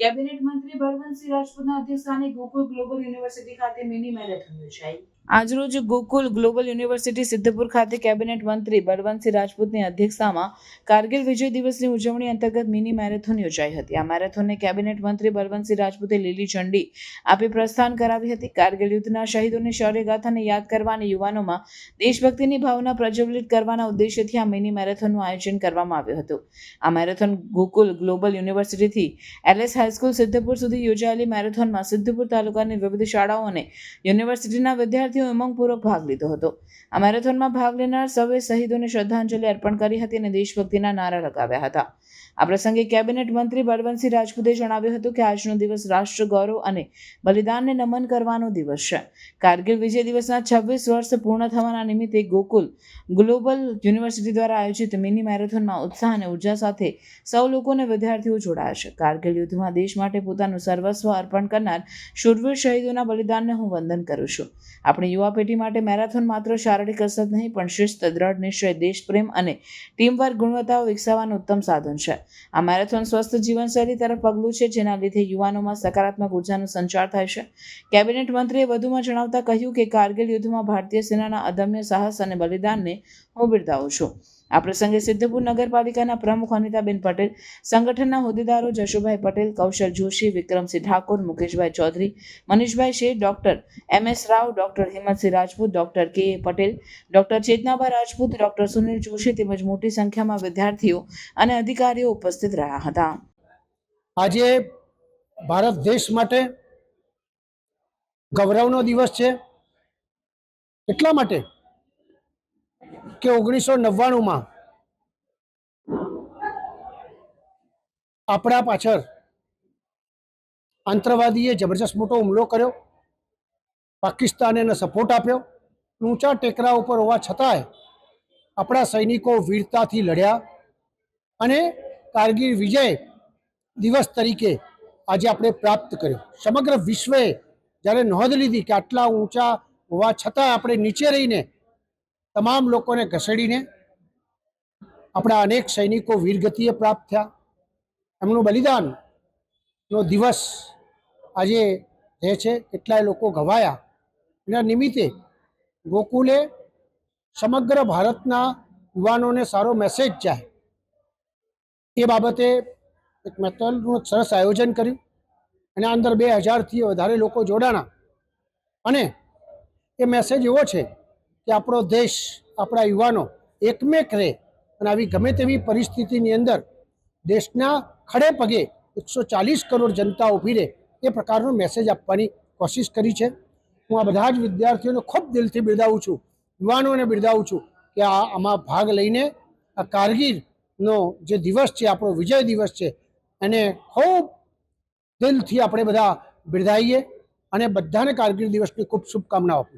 Cabinet મંત્રી ભરવંતસિંહ રાજપૂતના અધ્યક્ષસ્થાને ગોકુલ ગ્લોબલ યુનિવર્સિટી ખાતે મિની મેરેથોન યોજાઈ. આજરોજ ગોકુલ ગ્લોબલ યુનિવર્સિટી સિદ્ધપુર ખાતે કેબિનેટ મંત્રી બળવંતસિંહ રાજપૂતની અધ્યક્ષતામાં કારગિલ વિજય દિવસની ઉજવણી અંતર્ગત મિની મેરેથોન યોજાઈ હતી. આ મેરેથોનને કેબિનેટ મંત્રી બળવંતસિંહ રાજપૂતે લીલી ઝંડી આપી પ્રસ્થાન કરાવી હતી. કારગિલ યુદ્ધના શહીદોની શૌર્યગાથાને યાદ કરવા અને યુવાનોમાં દેશભક્તિની ભાવના પ્રજ્વલિત કરવાના ઉદ્દેશ્યથી આ મિની મેરેથોનનું આયોજન કરવામાં આવ્યું હતું. આ મેરેથોન ગોકુલ ગ્લોબલ યુનિવર્સિટીથી એલએસ હાઈસ્કૂલ સિદ્ધપુર સુધી યોજાયેલી મેરેથોનમાં સિદ્ધપુર તાલુકાની વિવિધ શાળાઓ અને યુનિવર્સિટીના વિદ્યાર્થીઓ ઉમંગપૂર્વક ભાગ લીધો હતો. આ મેરેથોનમાં ભાગ લેનાર સૌએ શહીદોને શ્રદ્ધાંજલિ અર્પણ કરી હતી અને દેશભક્તિના નારા લગાવ્યા હતા. આ પ્રસંગે કેબિનેટ મંત્રી બળવંતસિંહ રાજપૂતે જણાવ્યું હતું કે આજનો દિવસ રાષ્ટ્ર ગૌરવ અને બલિદાનને નમન કરવાનો દિવસ છે. કારગિલ વિજય દિવસના છવ્વીસ વર્ષ પૂર્ણ થવાના નિમિત્તે ગોકુલ ગ્લોબલ યુનિવર્સિટી દ્વારા આયોજિત મિની મેરેથોનમાં ઉત્સાહ અને ઊર્જા સાથે સૌ લોકો અને વિદ્યાર્થીઓ જોડાયા છે. કારગિલ યુદ્ધમાં દેશ માટે પોતાનું સર્વસ્વ અર્પણ કરનાર શૂરવીર શહીદોના બલિદાનને હું વંદન કરું છું. આપણી યુવા પેઢી માટે મેરેથોન માત્ર શારીરિક કસરત નહીં, પણ શિસ્ત, દ્રઢ નિશ્ચય, દેશપ્રેમ અને ટીમવર્ક ગુણવત્તાઓ વિકસાવવાનું ઉત્તમ સાધન છે. આ મેરેથોન સ્વસ્થ જીવનશૈલી તરફ પગલું છે, જેના લીધે યુવાનોમાં સકારાત્મક ઉર્જાનો સંચાર થાય છે. કેબિનેટ મંત્રીએ વધુમાં જણાવતા કહ્યું કે કારગિલ યુદ્ધમાં ભારતીય સેનાના અદમ્ય સાહસ અને બલિદાનને હું બિરદાવું છું. આ પ્રસંગે સિદ્ધપુર નગરપાલિકાના પ્રમુખ અનિતાબેન પટેલ, સંગઠનના હોદ્દેદારો જશુભાઈ પટેલ, કૌશલ Joshi, Vikramsinh Thakor, Mukeshbhai Chaudhary, Manishbhai Sheth, doctor M S Rao, doctor Himmatsinh Rajput, doctor K A Patel, doctor Chetnaba Rajput, doctor Sunil Joshi તેમજ મોટી સંખ્યામાં વિદ્યાર્થીઓ અને અધિકારીઓ ઉપસ્થિત રહ્યા હતા. આજે ભારત દેશ માટે ગૌરવનો દિવસ છે. એટલા માટે કે ઓગણીસો નવ્વાણુંમાં આપણા પાછળ આંતરવાદીએ જબરજસ્ત મોટો હુમલો કર્યો, પાકિસ્તાને એને સપોર્ટ આપ્યો, ઊંચા ટેકરા ઉપર હોવા છતાંય આપણા સૈનિકો વીરતાથી લડ્યા અને કારગીર વિજય દિવસ તરીકે આજે આપણે પ્રાપ્ત કર્યો. સમગ્ર વિશ્વએ જ્યારે નોંધ લીધી કે આટલા ઊંચા હોવા છતાં આપણે નીચે રહીને તમામ લોકોને ઘસેડીને આપણા અનેક સૈનિકો વીરગતિએ પ્રાપ્ત થયા. એમનું બલિદાનનો દિવસ આજે રહે છે. કેટલાય લોકો ઘવાયા. એના નિમિત્તે ગોકુલે સમગ્ર ભારતના યુવાનોને સારો મેસેજ જાય. એ બાબતે એક મેટલનું સરસ આયોજન કર્યું. એના અંદર બે હજારથી વધારે લોકો જોડાણા. અને એ મેસેજ એવો છે કે આપણો દેશ, આપણા યુવાનો એકમેક રહે અને આવી ગમે તેવી પરિસ્થિતિની અંદર દેશના ખડે પગે એકસો ચાલીસ કરોડ જનતા ઊભી રહે એ પ્રકારનો મેસેજ આપવાની કોશિશ કરી છે. હું આ બધા જ વિદ્યાર્થીઓને ખૂબ દિલથી બિરદાવું છું, યુવાનોને બિરદાવું છું કે આ આમાં ભાગ લઈને આ કારગીરનો જે દિવસ છે, આપણો વિજય દિવસ છે, એને ખૂબ દિલથી આપણે બધા બિરદાવીએ અને બધાને કારગીર દિવસની ખૂબ શુભકામનાઓ આપું.